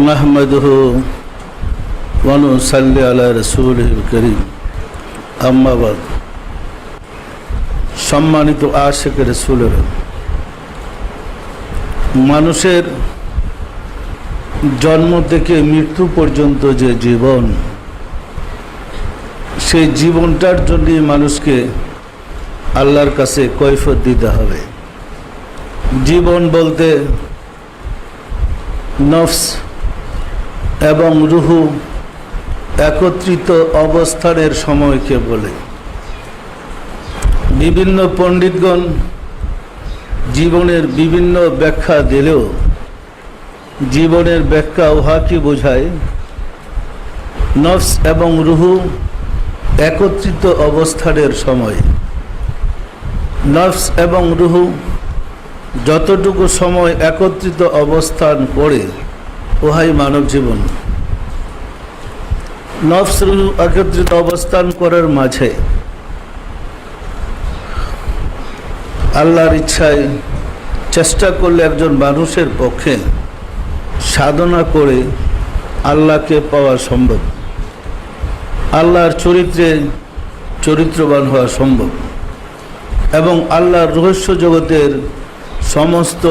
نحمده ونصلي على رسوله الكريم أما بعد সম্মানিত আশেক রসুলের মানুষের জন্ম থেকে মৃত্যু পর্যন্ত যে জীবন সেই জীবনটার জন্যই মানুষকে আল্লাহর কাছে কৈফত দিতে হবে জীবন বলতে নফস এবং রুহু একত্রিত অবস্থানের সময়কে বলে। বিভিন্ন পণ্ডিতগণ জীবনের বিভিন্ন ব্যাখ্যা দিলেও জীবনের ব্যাখ্যা উহাকে বোঝায়, নফস এবং রুহু একত্রিত অবস্থানের সময়। নফস এবং রুহু যতটুকু সময় একত্রিত অবস্থান করে উহাই মানব জীবন। নফস একত্রিত অবস্থান করার মাঝে আল্লাহর ইচ্ছায় চেষ্টা করলে একজন মানুষের পক্ষে সাধনা করে আল্লাহকে পাওয়া সম্ভব। আল্লাহর চরিত্রে চরিত্রবান হওয়া সম্ভব। এবং আল্লাহর রহস্য জগতের সমস্ত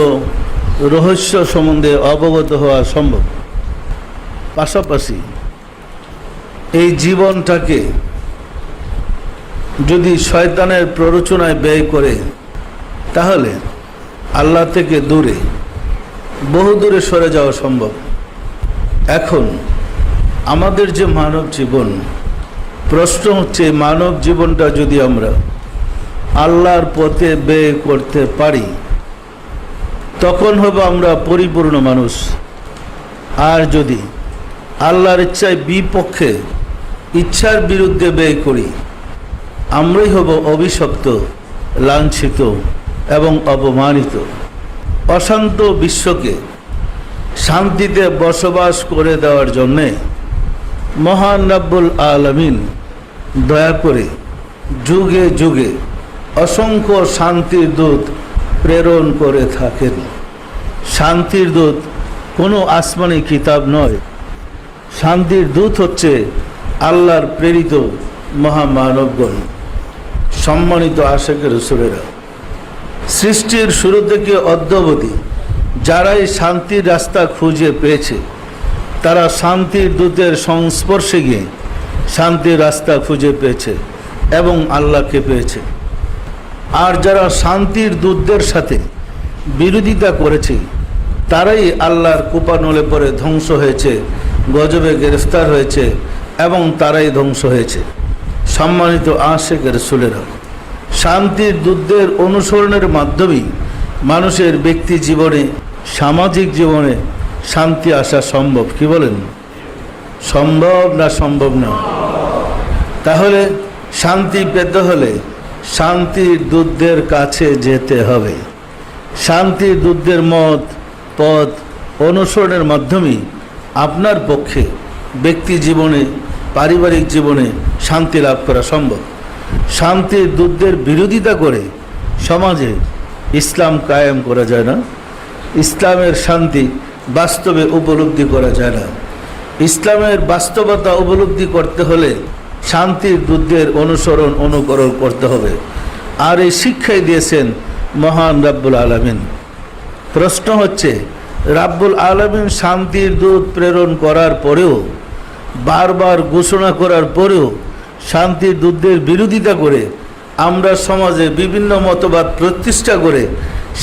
রহস্য সম্বন্ধে অবগত হওয়া সম্ভব। পাশাপাশি এই জীবনটাকে যদি শয়তানের প্ররোচনায় ব্যয় করে, তাহলে আল্লাহ থেকে দূরে, বহু দূরে সরে যাওয়া সম্ভব। এখন আমাদের যে মানব জীবন, প্রশ্ন হচ্ছে মানব জীবনটা যদি আমরা আল্লাহর পথে ব্যয় করতে পারি তখন হব আমরা পরিপূর্ণ মানুষ। আর যদি আল্লাহর ইচ্ছায় বিপক্ষে ইচ্ছার বিরুদ্ধে ব্যয় করি, আমরাই হব অভিশপ্ত, লাঞ্ছিত এবং অপমানিত। অশান্ত বিশ্বকে শান্তিতে বসবাস করে দেওয়ার জন্যে মহান রাব্বুল আলমিন দয়া করে যুগে যুগে অসংখ্য শান্তির দূত প্রেরণ করে থাকেন। শান্তির দূত কোনো আসমানি কিতাব নয়। শান্তির দূত হচ্ছে আল্লাহর প্রেরিত মহামানবগণ। সম্মানিত আশেকের সুরেরা সৃষ্টির শুরু থেকে অদ্যবধি যারাই শান্তির রাস্তা খুঁজে পেয়েছে, তারা শান্তির দূতের সংস্পর্শে গিয়ে শান্তির রাস্তা খুঁজে পেয়েছে এবং আল্লাহকে পেয়েছে। আর যারা শান্তির দূতদের সাথে বিরোধিতা করেছে, তারাই আল্লাহর কোপানলে পরে ধ্বংস হয়েছে, গজবে গ্রেফতার হয়েছে এবং তারাই ধ্বংস হয়েছে। সম্মানিত আশেকের সুলেরা শান্তির দূতদের অনুসরণের মাধ্যমেই মানুষের ব্যক্তি জীবনে, সামাজিক জীবনে শান্তি আসা সম্ভব, কি বলেন? সম্ভব না সম্ভব না? তাহলে শান্তি পেতে হলে শান্তির দূতদের কাছে যেতে হবে। শান্তির দূতদের মত, পথ অনুসরণের মাধ্যমেই আপনার পক্ষে ব্যক্তি জীবনে, পারিবারিক জীবনে শান্তি লাভ করা সম্ভব। শান্তির দূতদের বিরোধিতা করে সমাজে ইসলাম কায়েম করা যায় না। ইসলামের শান্তি বাস্তবে উপলব্ধি করা যায় না। ইসলামের বাস্তবতা উপলব্ধি করতে হলে শান্তির দূতদের অনুসরণ অনুকরণ করতে হবে। আর এই শিক্ষাই দিয়েছেন মহান রাব্বুল আলমিন। প্রশ্ন হচ্ছে, রাব্বুল আলমিন শান্তির দূত প্রেরণ করার পরেও, বারবার ঘোষণা করার পরেও শান্তির দূতদের বিরোধিতা করে, আমরা সমাজে বিভিন্ন মতবাদ প্রতিষ্ঠা করে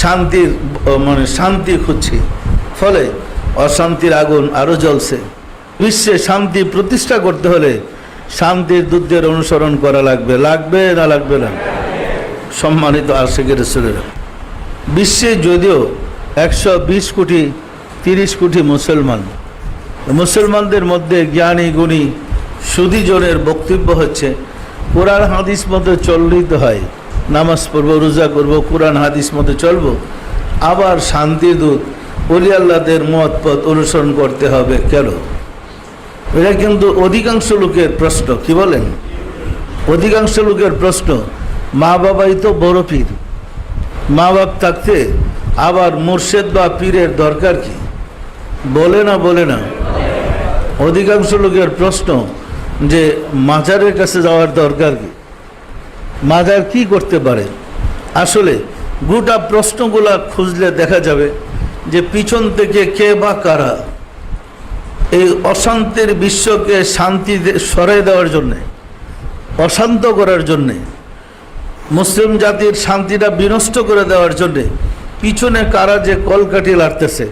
শান্তির মানে শান্তি খুঁজছি। ফলে অশান্তির আগুন আরও জ্বলছে। বিশ্বে শান্তি প্রতিষ্ঠা করতে হলে শান্তির দূতদের অনুসরণ করা লাগবে। লাগবে না লাগবে না? সম্মানিত আশেকের ছেলেরা, বিশ্বে যদিও একশো বিশ কোটি, তিরিশ কোটি মুসলমান, মুসলমানদের মধ্যে জ্ঞানী গুণী সুদীজনের বক্তব্য হচ্ছে, কোরআন হাদিস মতো চলিত হয়, নামাজ পড়ব, রোজা করব, কোরআন হাদিস মতো চলব, আবার শান্তিদূত অলি আল্লাহদের মত পথ অনুসরণ করতে হবে কেন? এটা কিন্তু অধিকাংশ লোকের প্রশ্ন, কি বলেন? অধিকাংশ লোকের প্রশ্ন, মা বাবাই তো বড় পীর। মা বাপ থাকতে আবার মুর্শেদ বা পীরের দরকার কি? বলে না বলে না। অধিকাংশ লোকের প্রশ্ন যে মাজারের কাছে যাওয়ার দরকার কি? মাজার কি করতে পারে? আসলে গোটা প্রশ্নগুলা খুঁজলে দেখা যাবে যে পিছন থেকে কে বা কারা এই অশান্তির বিশ্বকে শান্তি সরাই দেওয়ার জন্যে, অশান্ত করার জন্যে, মুসলিম জাতির শান্তিটা বিনষ্ট করে দেওয়ার জন্যে পিছনে কারা যে কলকাঠি লাড়তেছে,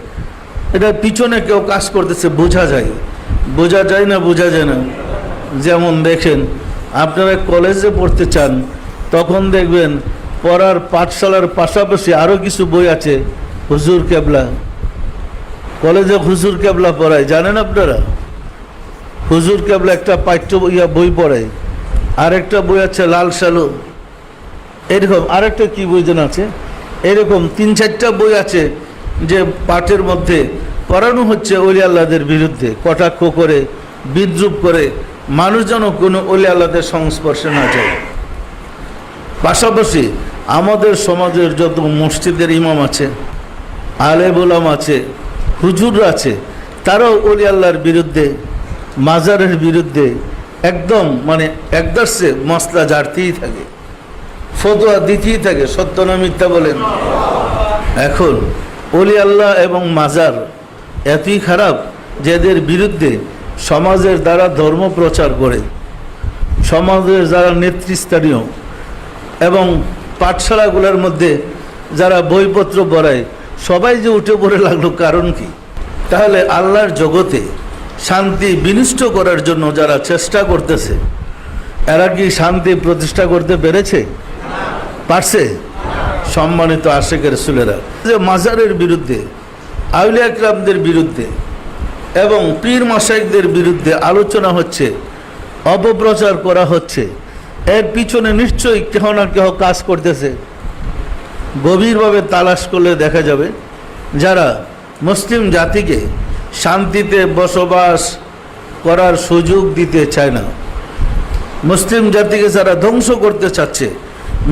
এটা পিছনে কেউ কাজ করতেছে, বোঝা যায়। বোঝা যায় না, বোঝা যায় না। যেমন দেখেন, আপনারা কলেজে পড়তে চান, তখন দেখবেন পড়ার পাঠশালার পাশাপাশি আরও কিছু বই আছে, হুজুর কেবলা। কলেজে হুজুর কেবলা পড়ায়, জানেন আপনারা? হুজুর কেবলা একটা পাঠ্য ইয়া বই পড়ায় আরেকটা বই আছে লাল সালু এরকম আরেকটা কি বই যেন আছে? এরকম তিন চারটা বই আছে যে পাঠের মধ্যে পড়ানো হচ্ছে অলি আল্লাহদের বিরুদ্ধে, কটাক্ষ করে, বিদ্রুপ করে, মানুষ যেন কোনো অলি আল্লাহদের সংস্পর্শে না যায়। পাশাপাশি আমাদের সমাজের যত মসজিদের ইমাম আছে আলে গোলাম আছে হুজুর আছে, তারাও অলি আল্লাহর বিরুদ্ধে, মাজারের বিরুদ্ধে একদম মানে একদর্শে মশলা জাড়তেই থাকে, ফতোয়া দিতেই থাকে, সত্য না মিথ্যা বলেন। এখন অলি আল্লাহ এবং মাজার এতই খারাপ যে এদের বিরুদ্ধে সমাজের দ্বারা ধর্ম প্রচার করে, সমাজের যারা নেতৃস্থানীয় এবং পাঠশালাগুলোর মধ্যে যারা বইপত্র পড়ায় সবাই যে উঠে পড়ে লাগল কারণ কি? তাহলে আল্লাহর জগতে শান্তি বিনষ্ট করার জন্য যারা চেষ্টা করতেছে, এরা কি শান্তি প্রতিষ্ঠা করতে পেরেছে? পারছে? সম্মানিত আশেকের সুলেরা যে মাজারের বিরুদ্ধে আউলিয়া ক্রামদের বিরুদ্ধে এবং পীর মাসাইকদের বিরুদ্ধে আলোচনা হচ্ছে, অপপ্রচার করা হচ্ছে, এর পিছনে নিশ্চয়ই কেহ না কেহ কাজ করতেছে। গভীরভাবে তালাশ করলে দেখা যাবে যারা মুসলিম জাতিকে শান্তিতে বসবাস করার সুযোগ দিতে চায় না। মুসলিম জাতিকে যারা ধ্বংস করতে চাচ্ছে,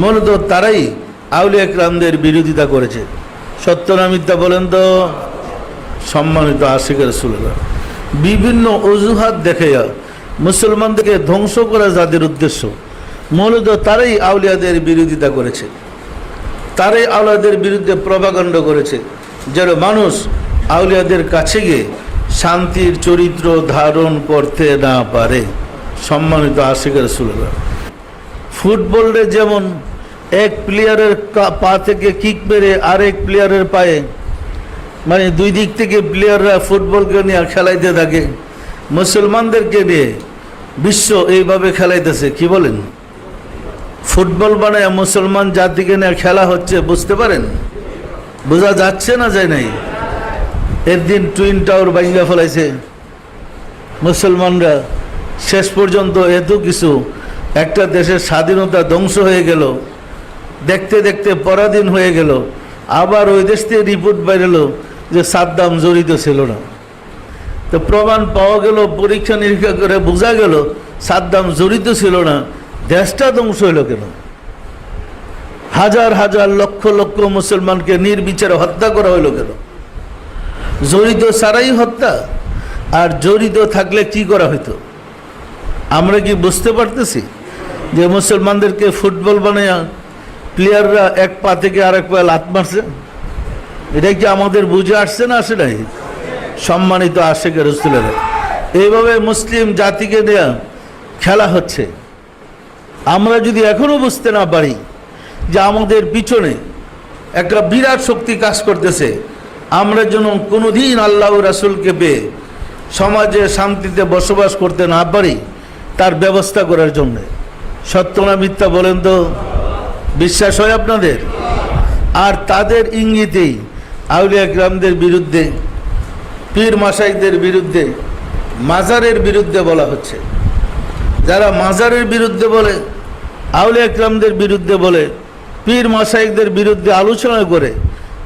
মূলত তারাই আউলিয়া ক্রামদের বিরোধিতা করেছে। সত্য না মিথ্যা বলেন তো? সম্মানিত আশিকের সুলরা বিভিন্ন অজুহাত দেখে মুসলমানদেরকে ধ্বংস করা যাদের উদ্দেশ্য, মূলত তারাই আউলিয়াদের বিরোধিতা করেছে। তারাই আউলিয়াদের বিরুদ্ধে প্রভাকাণ্ড করেছে। যেন মানুষ আউলিয়াদের কাছে গিয়ে শান্তির চরিত্র ধারণ করতে না পারে। সম্মানিত আশিকের সুলরা ফুটবলে যেমন এক প্লেয়ারের পা থেকে কিক মেরে আরেক প্লেয়ারের পায়ে মানে দুই দিক থেকে প্লেয়াররা ফুটবলকে নিয়ে খেলাইতে থাকে, মুসলমানদেরকে নিয়ে বিশ্ব এইভাবে খেলাইতেছে, কি বলেন? ফুটবল বানায় মুসলমান জাতিকে নিয়ে খেলা হচ্ছে, বুঝতে পারেন? বোঝা যাচ্ছে না যায় নাই? এর দিন টুইন টাওয়ার ভাঙ্গা ফেলাইছে। মুসলমানরা শেষ পর্যন্ত এত কিছু, একটা দেশের স্বাধীনতা ধ্বংস হয়ে গেল, দেখতে দেখতে পরাধীন হয়ে গেল, আবার ওই দেশ থেকে রিপোর্ট বেরোলো যে সাদ্দাম জড়িত ছিল না। তো প্রমাণ পাওয়া গেল, পরীক্ষা নিরীক্ষা করে বোঝা গেল, সাদ্দাম জড়িত ছিল না। দেশটা ধ্বংস হইল কেন? হাজার হাজার লক্ষ লক্ষ মুসলমানকে নির্বিচারে হত্যা করা হইল কেন? জড়িত সারাই হত্যা, আর জড়িত থাকলে কি করা হইতো? আমরা কি বুঝতে পারতেছি যে মুসলমানদেরকে ফুটবল বানায় প্লেয়াররা এক পা থেকে আরেক পা লাত মারছে? এটা কি আমাদের বুঝে আসছে না আসে নাই? সম্মানিত আশেখ রসুলেরা এইভাবে মুসলিম জাতিকে দেয়া খেলা হচ্ছে। আমরা যদি এখনও বুঝতে না পারি যে আমাদের পিছনে একটা বিরাট শক্তি কাজ করতেছে, আমরা যেন কোনোদিন আল্লাহ রাসুলকে পেয়ে সমাজে শান্তিতে বসবাস করতে না পারি, তার ব্যবস্থা করার জন্য। সত্য না মিথ্যা বলেন তো? বিশ্বাস হয় আপনাদের? আর তাদের ইঙ্গিতেই আউলিয়া গ্রামদের বিরুদ্ধে, পীর মাসাইকদের বিরুদ্ধে, মাজারের বিরুদ্ধে বলা হচ্ছে। যারা মাজারের বিরুদ্ধে বলে আউলে ক্রামদের বিরুদ্ধে বলে, পীর মাসাইকদের বিরুদ্ধে আলোচনা করে,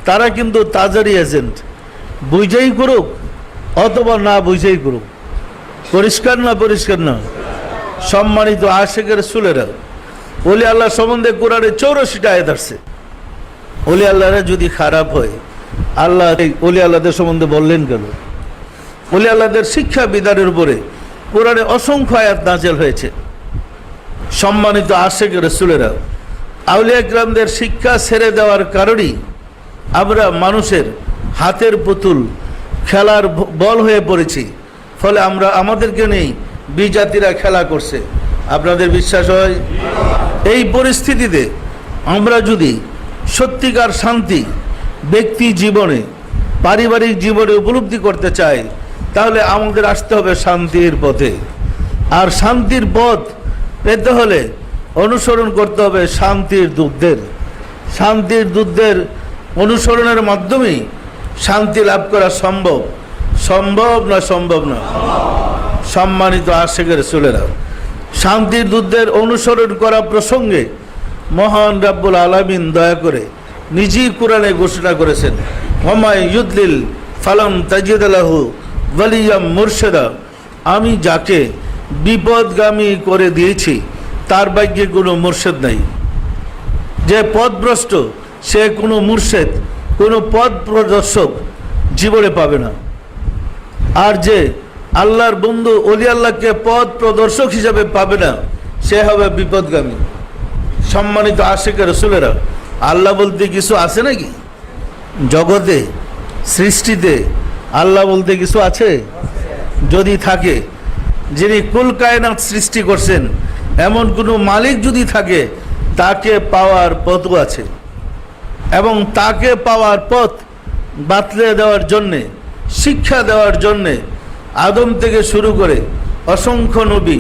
তারা কিন্তু তাজারি এজেন্ট বুঝেই করুক অথবা না বুঝেই করুক। পরিষ্কার না পরিষ্কার না, সম্মানিত আশেকের সুলেরা ওলি আল্লাহ সম্বন্ধে কোরআনে চৌরাশিটা আয়াত আসছে। ওলি আল্লাহরা যদি খারাপ হয়, আল্লাহ ওলি আল্লাহদের সম্বন্ধে বললেন কেন? বলে আল্লাহদের শিক্ষা বিধানের উপরে কোরআনে অসংখ্য আয়াত নাজেল হয়েছে। সম্মানিত আশেক রসুলেরা, আউলিয়া গ্রামদের শিক্ষা ছেড়ে দেওয়ার কারণেই আমরা মানুষের হাতের পুতুল, খেলার বল হয়ে পড়েছি। ফলে আমরা আমাদেরকে নেই বিজাতিরা খেলা করছে। আপনাদের বিশ্বাস হয়? এই পরিস্থিতিতে আমরা যদি সত্যিকার শান্তি ব্যক্তি জীবনে, পারিবারিক জীবনে উপলব্ধি করতে চাই তাহলে আমাদের আসতে হবে শান্তির পথে। আর শান্তির পথ পেতে হলে অনুসরণ করতে হবে শান্তির দূতদের শান্তির দূতদের অনুসরণের মাধ্যমেই শান্তি লাভ করা সম্ভব। সম্ভব না সম্ভব না। সম্মানিত আশেকের চুলেরা শান্তির দূতদের অনুসরণ করা প্রসঙ্গে মহান রাব্বুল আলামিন দয়া করে নিজেই কোরআনে ঘোষণা করেছেন হমায় ইউদ্দিল ফালাম তাজিদ আলাহু ওয়ালিয়াম মুর্শেদা, আমি যাকে বিপদগামী করে দিয়েছি, তার ভাগ্যে কোনো মুর্শেদ নাই। যে পদভ্রষ্ট, সে কোনো মুর্শেদ, কোনো পদ প্রদর্শক জীবনে পাবে না। আর যে আল্লাহর বন্ধু অলি আল্লাহকে পদ প্রদর্শক হিসাবে পাবে না, সে হবে বিপদগামী। সম্মানিত আশেখ রসুলেরা, আল্লাহ বলতে কিছু আছে নাকি? জগতে, সৃষ্টিতে আল্লাহ বলতে কিছু আছে? যদি থাকে। যিনি কুল কায়নাত সৃষ্টি করছেন, এমন কোনো মালিক যদি থাকে, তাকে পাওয়ার পথও আছে। এবং তাকে পাওয়ার পথ বাতলে দেওয়ার জন্যে, শিক্ষা দেওয়ার জন্যে, আদম থেকে শুরু করে অসংখ্য নবী,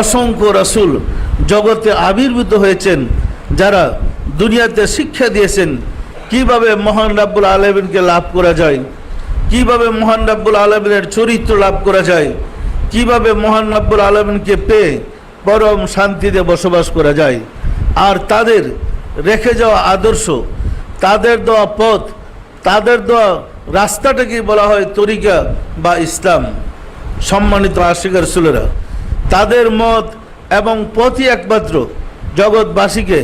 অসংখ্য রসুল জগতে আবির্ভূত হয়েছেন, যারা দুনিয়াতে শিক্ষা দিয়েছেন, কীভাবে মহান রাব্বুল আলমিনকে লাভ করা যায় কীভাবে মহান রাব্বুল আলমিনের চরিত্র লাভ করা যায়? কীভাবে মহান রাব্বুল আলমিনকে পেয়ে পরম শান্তিতে বসবাস করা যায়? আর তাদের রেখে যাওয়া আদর্শ, তাদের দেওয়া পথ, তাদের দেওয়া রাস্তাটাকে বলা হয় তরিকা বা ইসলাম? সম্মানিত আশিকার সুলেরা, তাদের মত এবং পথই একমাত্র জগৎবাসীকে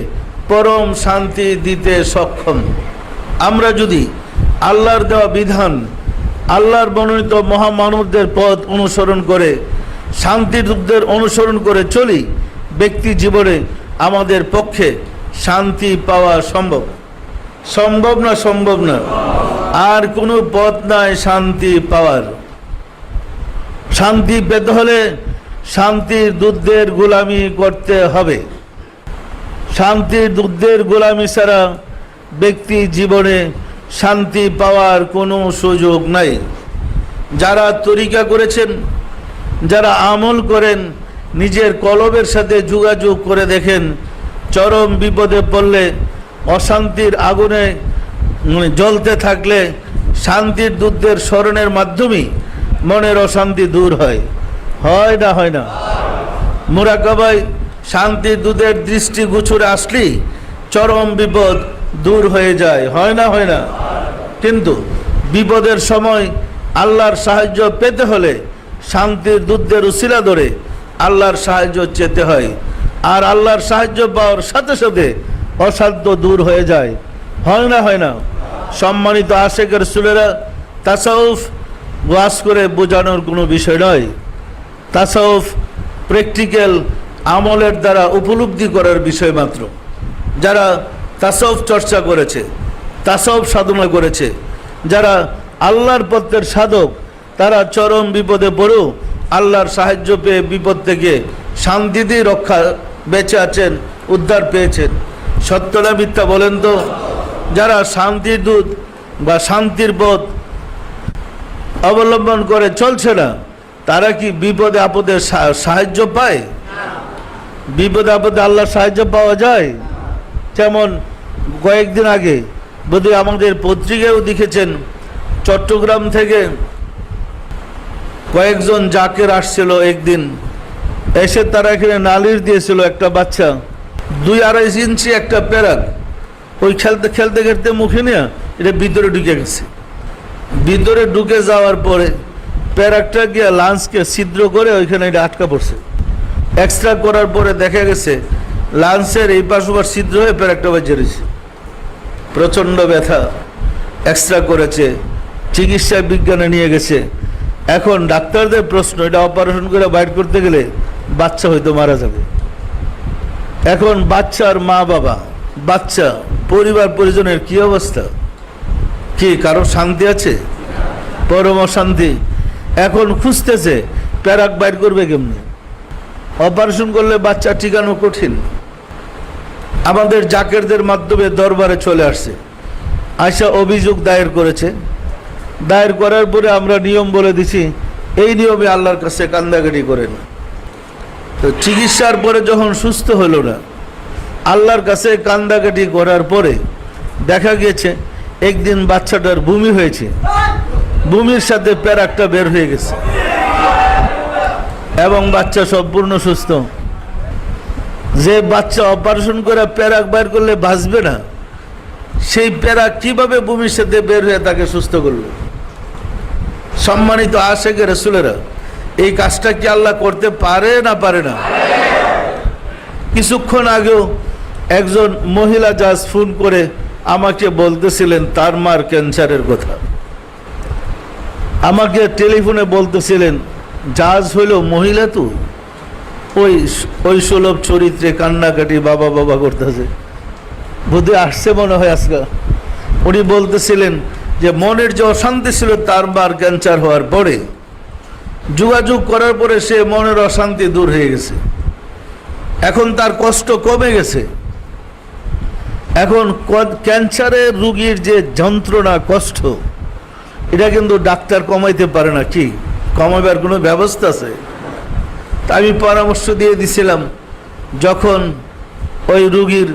পরম শান্তি দিতে সক্ষম। আমরা যদি আল্লাহর দেওয়া বিধান আল্লাহর মনোনীত মহামানবদের পথ অনুসরণ করে শান্তিদূতদের অনুসরণ করে চলি, ব্যক্তি জীবনে আমাদের পক্ষে শান্তি পাওয়া সম্ভব। সম্ভব না সম্ভব না, আর কোনো পথ নাই শান্তি পাওয়ার। শান্তি পেতে হলে শান্তির দুধদের গোলামি করতে হবে। শান্তির দুধদের গোলামি ছাড়া ব্যক্তি জীবনে শান্তি পাওয়ার কোনো সুযোগ নাই। যারা তরিকা করেছেন, যারা আমল করেন, নিজের কলবের সাথে যোগাযোগ করে দেখেন, চরম বিপদে পড়লে, অশান্তির আগুনে জ্বলতে থাকলে, শান্তির দূতদের স্মরণের মাধ্যমেই মনের অশান্তি দূর হয়। হয় না হয় না। মোরাকাবাই শান্তির দূতের দৃষ্টি গুছুরে আসলেই চরম বিপদ দূর হয়ে যায়। হয় না হয় না। কিন্তু বিপদের সময় আল্লাহর সাহায্য পেতে হলে শান্তির দূতদের উশিলা ধরে আল্লাহর সাহায্য চেতে হয়। আর আল্লাহর সাহায্য পাওয়ার সাথে সাথে অসাধ্য দূর হয়ে যায়। হয় না হয় না। সম্মানিত আশেকের সুলেরা, তাসাউফ ওয়াস করে বোঝানোর কোনো বিষয় নয়। তাসাউফ প্র্যাকটিক্যাল আমলের দ্বারা উপলব্ধি করার বিষয় মাত্র। যারা তাসাউফ চর্চা করেছে, তাসাউফ সাধনা করেছে। যারা আল্লাহর পথের সাধক, তারা চরম বিপদে পড়েও আল্লাহর সাহায্য পেয়ে বিপদ থেকে শান্তিতেই রক্ষা বেঁচে আছেন, উদ্ধার পেয়েছেন। সত্যটা মিথ্যা বলেন তো? যারা শান্তির দূত বা শান্তির পথ অবলম্বন করে চলছে না, তারা কি বিপদে আপদে সাহায্য পায়? বিপদে আপদে আল্লাহর সাহায্য পাওয়া যায়? যেমন কয়েকদিন আগে বোধহয় আমাদের পত্রিকায়ও দেখেছেন চট্টগ্রাম থেকে কয়েকজন জাকের আসছিল একদিন। এসে তারা এখানে নালির দিয়েছিল একটা বাচ্চা, দুই আড়াই ইঞ্চি একটা প্যারাক। ওই খেলতে খেলতে খেলতে মুখে নিয়ে এটা ভিতরে ঢুকে গেছে। ভিতরে ঢুকে যাওয়ার পরে প্যারাকটা গিয়ে লাঞ্চকে ছিদ্র করে ওইখানে এটা আটকা পড়ছে। এক্সট্রা করার পরে দেখা গেছে লাঞ্চের এই পাশ ওপাশ ছিদ্র হয়ে প্যারাকটা বাজে রয়েছে। প্রচণ্ড ব্যথা এক্সট্রা করেছে, চিকিৎসা বিজ্ঞানে নিয়ে গেছে। এখন ডাক্তারদের প্রশ্ন, এটা অপারেশন করে বাইর করতে গেলে বাচ্চা হয়তো মারা যাবে। এখন বাচ্চার মা বাবা বাচ্চা, পরিবার, পরিজনের কি অবস্থা? কি কারও শান্তি আছে? পরম শান্তি এখন খুঁজতেছে, প্যারাক বাইর করবে কেমনি? অপারেশন করলে বাচ্চা ঠিকানো কঠিন। আমাদের জাকেরদের মাধ্যমে দরবারে চলে আসছে। আয়সা অভিযোগ দায়ের করেছে। দায়ের করার পরে আমরা নিয়ম বলে দিছি, এই নিয়মে আল্লাহর কাছে কান্দাকাটি করেন। তো চিকিৎসার পরে যখন সুস্থ হলো না, আল্লাহর কাছে কান্দাকাটি করার পরে দেখা গিয়েছে, একদিন বাচ্চাটার বমি হয়েছে। বমির সাথে প্যারাকটা বের হয়ে গেছে। এবং বাচ্চা সম্পূর্ণ সুস্থ। যে বাচ্চা অপারেশন করে প্যারাক বের করলে বাঁচবে না, সেই প্যারাক কীভাবে বমির সাথে বের হয়ে তাকে সুস্থ করল সম্মানিত আসে আশেখ রসুলেরা, এই কাজটা কি আল্লাহ করতে পারে না পারে না? কিছুক্ষণ আগেও একজন মহিলা জাজ ফোন করে আমাকে বলতেছিলেন, তার মার ক্যান্সারের কথা। আমাকে টেলিফোনে বলতেছিলেন জাজ হইল মহিলা তো। ওই ওই সুলভ চরিত্রে কান্নাকাটি বাবা বাবা করতেছে। বুদ্ধি আসছে মনে হয় আজকে। উনি বলতেছিলেন যে, মনের যে অশান্তি ছিল তার বার ক্যান্সার হওয়ার পরে যোগাযোগ করার পরে সে মনের অশান্তি দূর হয়ে গেছে। এখন তার কষ্ট কমে গেছে। এখন ক্যান্সারের রুগীর যে যন্ত্রণা, কষ্ট, এটা কিন্তু ডাক্তার কমাইতে পারে না। কি? কমাবার কোনো ব্যবস্থা আছে? তা আমি পরামর্শ দিয়ে দিছিলাম, যখন ওই রুগীর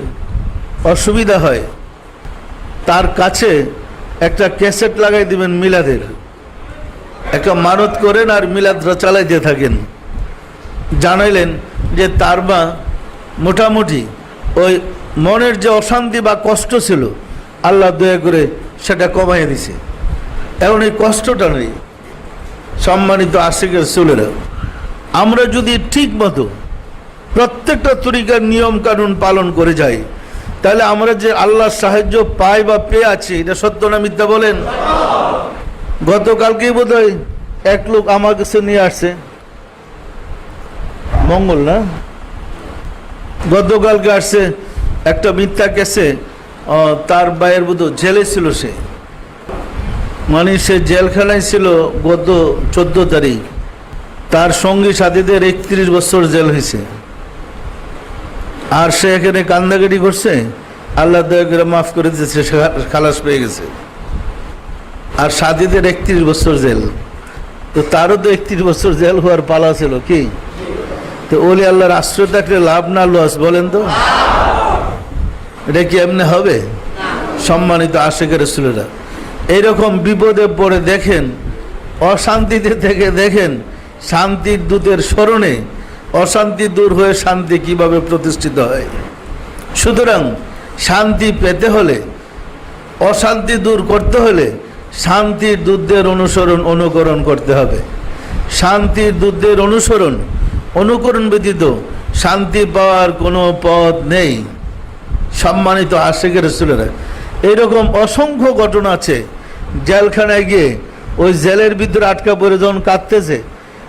অসুবিধা হয়, তার কাছে একটা ক্যাসেট লাগাই দিবেন মিলাদের। একটা মানত করেন আর মিলাদরা চালাইতে থাকেন। জানাইলেন যে তার মা মোটামুটি ওই মনের যে অশান্তি বা কষ্ট ছিল, আল্লাহ দয়া করে সেটা কমাই দিছে। এখন এই কষ্টটা নেই। সম্মানিত আশিকের চুলেরা আমরা যদি ঠিক মতো প্রত্যেকটা তরিকার নিয়ম কানুন পালন করে যাই, তাহলে আমরা যে আল্লাহর সাহায্য পাই বা পেয়ে আছি, এটা সত্য না মিথ্যা বলেন? গতকালকেই বোধ এক লোক আমার কাছে নিয়ে আসছে। মঙ্গল না? গতকালকে আসছে একটা মিথ্যা কেসে তার বাইয়ের বোধ জেলে ছিল সে। মানে সে জেলখানায় ছিল গত চোদ্দ তারিখ। তার সঙ্গী সাথীদের একত্রিশ বছর জেল হয়েছে। আর সে এখানে কান্দাকাটি করছে, আল্লাহ দয়া মাফ করে দিয়েছে, সে খালাস পেয়ে গেছে। আর সাথীদের একত্রিশ বছর জেল। তো তারও তো একত্রিশ বছর জেল হওয়ার পালা ছিল কি? তো ওলি আল্লাহর আশ্রয় থাকলে লাভ না, লস, বলেন তো? এটা কি এমনি হবে? সম্মানিত আশেখের রসুলেরা। এইরকম বিপদে পড়ে দেখেন, অশান্তিতে থেকে দেখেন, শান্তির দূতের স্মরণে অশান্তি দূর হয়ে শান্তি কীভাবে প্রতিষ্ঠিত হয়? সুতরাং শান্তি পেতে হলে, অশান্তি দূর করতে হলে শান্তির দূতদের অনুসরণ অনুকরণ করতে হবে। শান্তির দূতদের অনুসরণ, অনুকরণ ব্যতীত শান্তি পাওয়ার কোনো পথ নেই। সম্মানিত আশেকের রসুলেরা এইরকম অসংখ্য ঘটনা আছে। জেলখানায় গিয়ে ওই জেলের ভিতরে আটকা পড়ে যখন কাঁদতেছে,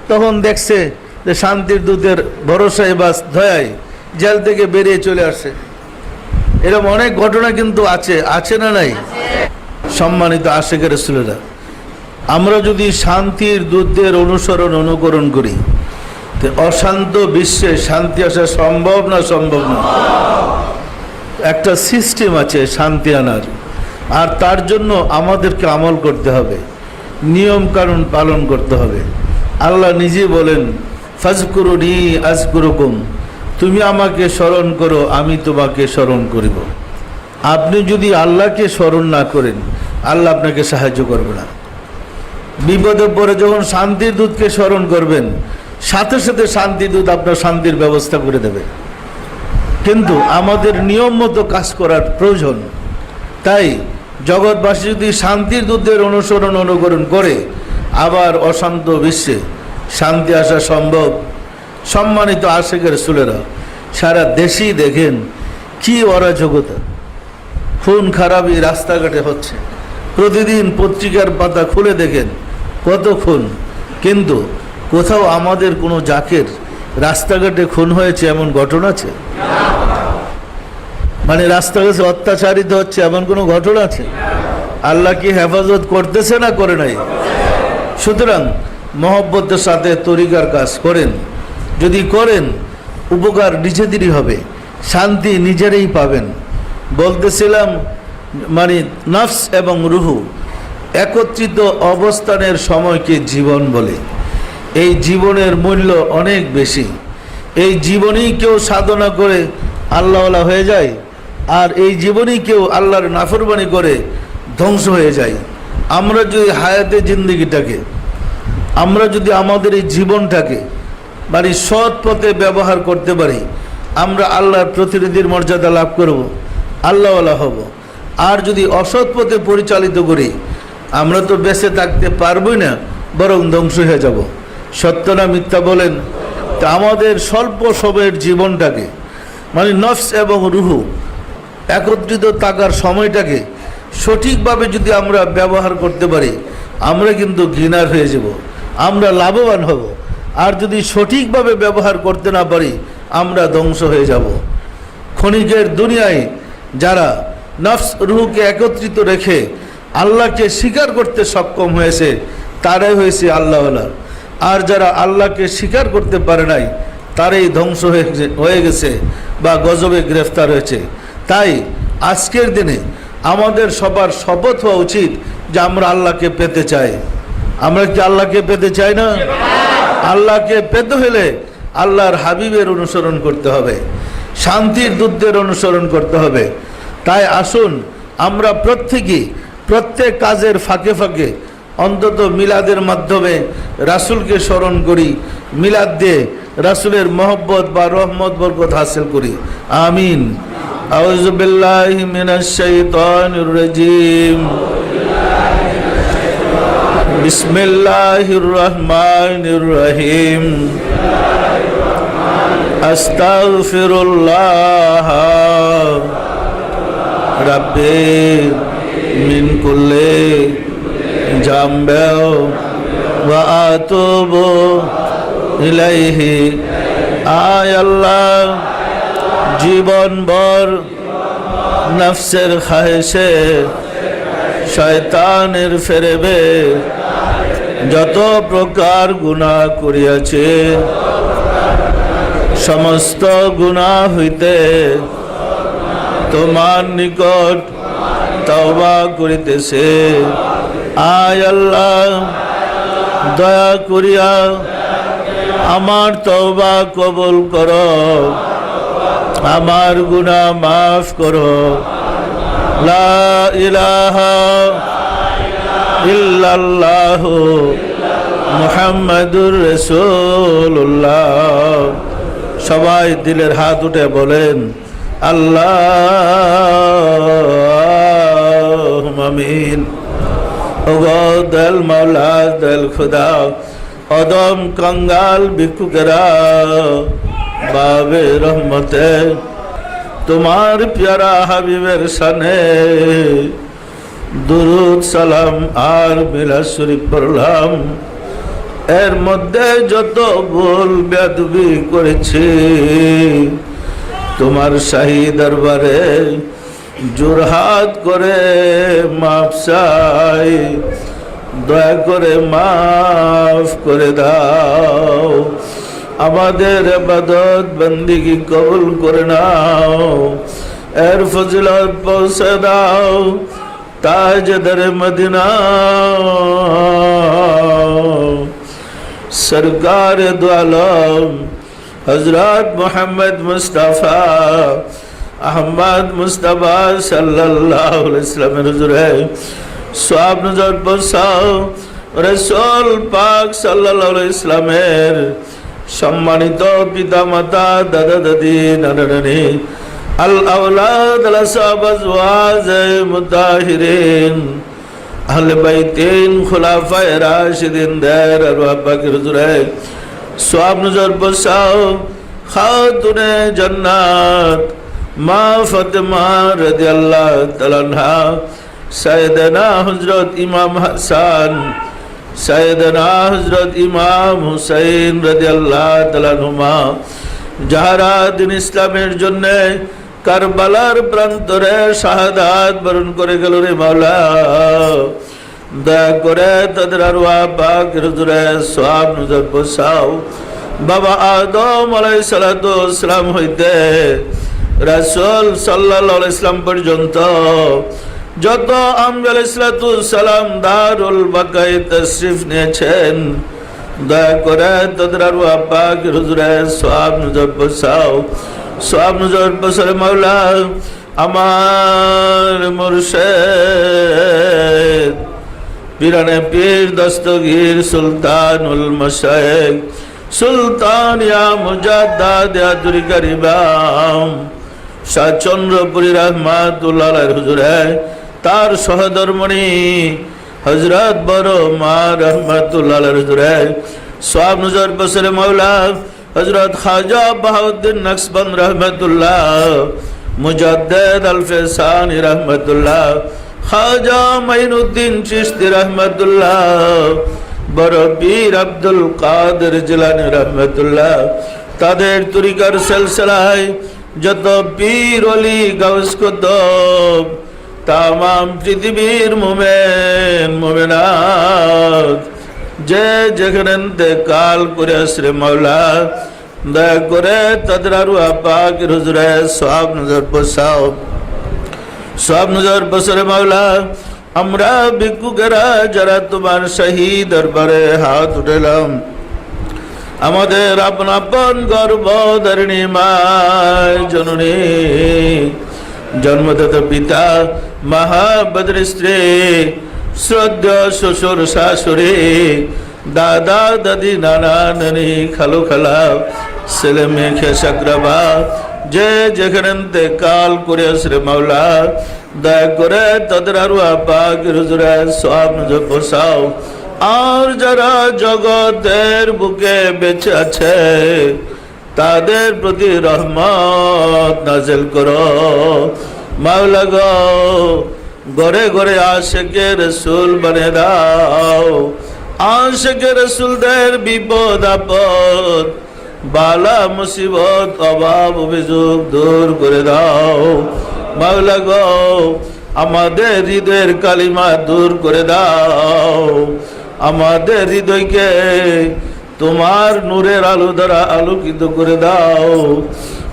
তখন দেখছে যে শান্তির দূতের ভরসায় বা ধয়ায় জেল থেকে বেরিয়ে চলে আসে। এরকম অনেক ঘটনা কিন্তু আছে আছে না নাই? সম্মানিত আশেকের রসুলেরা আমরা যদি শান্তির দূতদের অনুসরণ, অনুকরণ করি অশান্ত বিশ্বে শান্তি আসা সম্ভব না সম্ভব না? একটা সিস্টেম আছে শান্তি আনার। আর তার জন্য আমাদেরকে আমল করতে হবে। নিয়ম কানুন পালন করতে হবে। আল্লাহ নিজে বলেন, ফাজকুরুনি আজকুরুকুম। তুমি আমাকে স্মরণ করো, আমি তোমাকে স্মরণ করিব। আপনি যদি আল্লাহকে স্মরণ না করেন, আল্লাহ আপনাকে সাহায্য করবে না। বিপদে পরে যখন শান্তির দূতকে স্মরণ করবেন, সাথে সাথে শান্তির দূত আপনার শান্তির ব্যবস্থা করে দেবে। কিন্তু আমাদের নিয়ম মতো কাজ করার প্রয়োজন। তাই জগৎবাসী যদি শান্তির দূতদের অনুসরণ অনুকরণ করে, আবার অশান্ত বিশ্বে শান্তি আসা সম্ভব। সম্মানিত আশেকের সুলেরা, সারা দেশেই দেখেন কি অরাজকতা। খুন খারাপই রাস্তাঘাটে হচ্ছে। প্রতিদিন পত্রিকার পাতা খুলে দেখেন কত খুন। কিন্তু কোথাও আমাদের কোনো জাকের রাস্তাঘাটে খুন হয়েছে এমন ঘটনা আছে? মানে রাস্তাঘাটে অত্যাচারিত হচ্ছে, এমন কোনো ঘটনা আছে? আল্লাহ কি হেফাজত করতেছে না করে নাই? সুতরাং মহব্বতের সাথে তরিকার কাজ করেন। যদি করেন, উপকার নিজেদেরই হবে, শান্তি নিজেরাই পাবেন। বলতেছিলাম মানে নফস এবং রুহু একত্রিত অবস্থানের সময়কে জীবন বলে। এই জীবনের মূল্য অনেক বেশি। এই জীবনেই কেউ সাধনা করে আল্লাহওয়ালা হয়ে যায় আর এই জীবনেই কেউ আল্লাহর নাফরবানি করে ধ্বংস হয়ে যায়। আমরা যদি হায়াতে জিন্দগিটাকে, আমরা যদি আমাদের এই জীবনটাকে মানে সৎ পথে ব্যবহার করতে পারি, আমরা আল্লাহর প্রতিনিধির মর্যাদা লাভ করব, আল্লাহওয়ালা হব। আর যদি অসৎ পথে পরিচালিত করি, আমরা তো বেঁচে থাকতে পারবই না, বরং ধ্বংস হয়ে যাব। সত্য না মিথ্যা বলেন? তা আমাদের স্বল্প সময়ের জীবনটাকে মানে নফস এবং রুহু একত্রিত থাকার সময়টাকে সঠিকভাবে যদি আমরা ব্যবহার করতে পারি, আমরা কিন্তু ঘৃণার হয়ে যাব, আমরা লাভবান হব। আর যদি সঠিকভাবে ব্যবহার করতে না পারি, আমরা ধ্বংস হয়ে যাব। ক্ষণিকের দুনিয়ায় যারা নফস রুহুকে একত্রিত রেখে আল্লাহকে স্বীকার করতে সক্ষম হয়েছে, তারাই হয়েছে আল্লাহওয়ালা। আর যারা আল্লাহকে স্বীকার করতে পারে নাই, তারাই ধ্বংস হয়ে হয়ে গেছে, বা গজবে গ্রেফতার হয়েছে। তাই আজকের দিনে আমাদের সবার শপথ হওয়া উচিত যে আমরা আল্লাহকে পেতে চাই। আমরা কি আল্লাহকে পেতে চাই না? আল্লাহকে পেতে হলে আল্লাহর হাবিবের অনুসরণ করতে হবে। শান্তির দূতদের অনুসরণ করতে হবে। তাই আসুন আমরা প্রত্যেকেই প্রত্যেক কাজের ফাঁকে ফাঁকে অন্তত মিলাদের মাধ্যমে রাসুলকে স্মরণ করি, মিলাদ দিয়ে রাসুলের মহব্বত বা রহমত, বরকত হাসিল করি। আমিন। আউযু বিল্লাহি মিনাশ শাইতানির রাজিম। মিন ওয়া আতুবু ইলাইহি আয় আল্লাহ, জীবনভর নফসের খাহেশে শয়তানের ফেরেবে যত প্রকার গুনাহ করিয়াছে, সমস্ত গুনাহ হইতে তোমার নিকট তওবা করিতেছে। আয় আল্লাহ দয়া করিয়া আমার তওবা কবুল করো আমার গুনাহ মাফ করো লা ইলাহা ইল্লাল্লাহ সবাই দিলের হাত উঠে বলেন আল্লাহ আমিন ওগো দল মাওলা দল খুদা অদম কঙ্গাল ভিক্ষুকেরা বাবে রহমতে তোমার প্যারা হাবিবের সানে দুরুদ সালাম আর মিলা শরীফ পড়লাম এর মধ্যে যত ভুল বেদবি করেছি, তোমার শাহী দরবারে জোরহাত করে মাপসাই দয়া করে মাফ করে দাও। আমাদের আবাদত বন্দিগি কবুল করে নাও, এর ফজিলত পৌঁছে দাও তাজদার মদিনা। সরকার দোয়ালম হজরত মোহাম্মদ মুস্তাফা আহম্মদ মুস্তাফা সাল্লাহাম ইসলামের সব নজর বসাও। রসল পাক সাল্লাহ ইসলামের সম্মানিত পিতা মাতা দাদা দাদি নানা নানি আল খাতুনে জান্নাত মা ফাতেমা রাদিয়াল্লাহু তাআলা আনহা, সাইয়েদনা হযরত ইমাম হাসান সৈয়দনা হজরত ইমাম হুসাইন রাজি আল্লাহ তালানুমা যাহারা দিন ইসলামের জন্য কারবালার প্রান্তরে শাহাদাত বরণ করে গেল রে মাওলা। দয়া করে তাদের আরওয়া পাক হুজুরে সওয়াব নজর বসাও। বাবা আদম আলাই সালাম হইতে রাসূল আলাইহি ইসলাম পর্যন্ত যত আম্বিয়া সালাম দারুল বাকাই তশরিফ নিয়েছেন, দয়া করে তাদের আরওয়া পাক হুজুরে সওয়াব নজর বসাও। সওয়াব নজর বসার মাওলা আমার মুর্শিদ, পিরানে পীর দস্তগীর সুলতানুল মশাইক সুলতান ইয়া মুজাদ্দাদ ইয়া দুরি গরিবাম শাহ চন্দ্রপুরী রহমাতুল্লাহ হুজুরে তার সহধর্মণি হজরত বড় মা রহমাতুল্লাহ হুজুরে সব নজর বসরে মৌলা হজরত খাজা বাহাউদ্দিন নকশবন্দ রহমতুল্লাহ, মুজাদ্দেদ আলফেসানি রহমতুল্লাহ, খাজা মাইনুদ্দিন চিস্তি রহমতুল্লাহ, বড় বীর আব্দুল কাদের জিলানি রহমতুল্লাহ, তাদের তরিকার সিলসিলায় যত বীর অলি গাউস কুতুব তাম পৃথিবীর মোমেন মোমেনাত। যে যেখানে কাল করে আসরে মাওলা, দয়া করে তাদের আরু আপাক হুজুরে সব নজর বসাও। সব নজর বসরে মাওলা, আমরা ভিক্ষুকেরা যারা তোমার শহীদ দরবারে হাত উঠেলাম। আমাদের আপন আপন গর্ব ধরণী মায় জননী। জন্মদাতা পিতা মহাবদ্র স্ত্রী, শ্রদ্ধা শ্বশুর শাশুড়ি, দাদা, দাদি, নানা, নানি, খালু, খালা, ছেলে, মেয়ে খেসাগ্রাবা যে যেখানে কাল করে আসরে মাওলা, দয়া করে তাদের আরও আপাক হুজুরে সব নজর বসাও। আর যারা জগতের বুকে বেঁচে আছে, তাদের প্রতি রহমত নাজেল করো। মাওলা গড়ে গড়ে আশেকে রসুল বনে দাও। আশেকে রসুলদের বিপদ আপদ, বালা মুসিবত, অভাব, অভিযোগ দূর করে দাও। মাওলা গো, আমাদের হৃদয়ের কালিমা দূর করে দাও। আমাদের হৃদয়কে তোমার নূরের আলো দ্বারা আলোকিত করে দাও।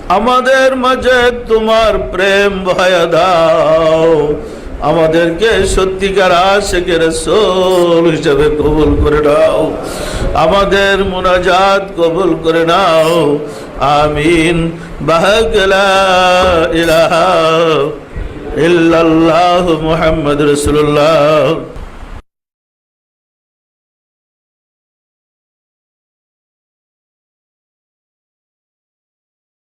আমাদের মাঝে তোমার প্রেম ভয়া দাও। আমাদেরকে সত্যিকার আশেকের সোল হিসেবে কবুল করে নাও। আমাদের মোনাজাত কবুল করে নাও। আমিন। বাহকলা ইলাহা ইল্লাল্লাহু মুহাম্মদ রাসূলুল্লাহ।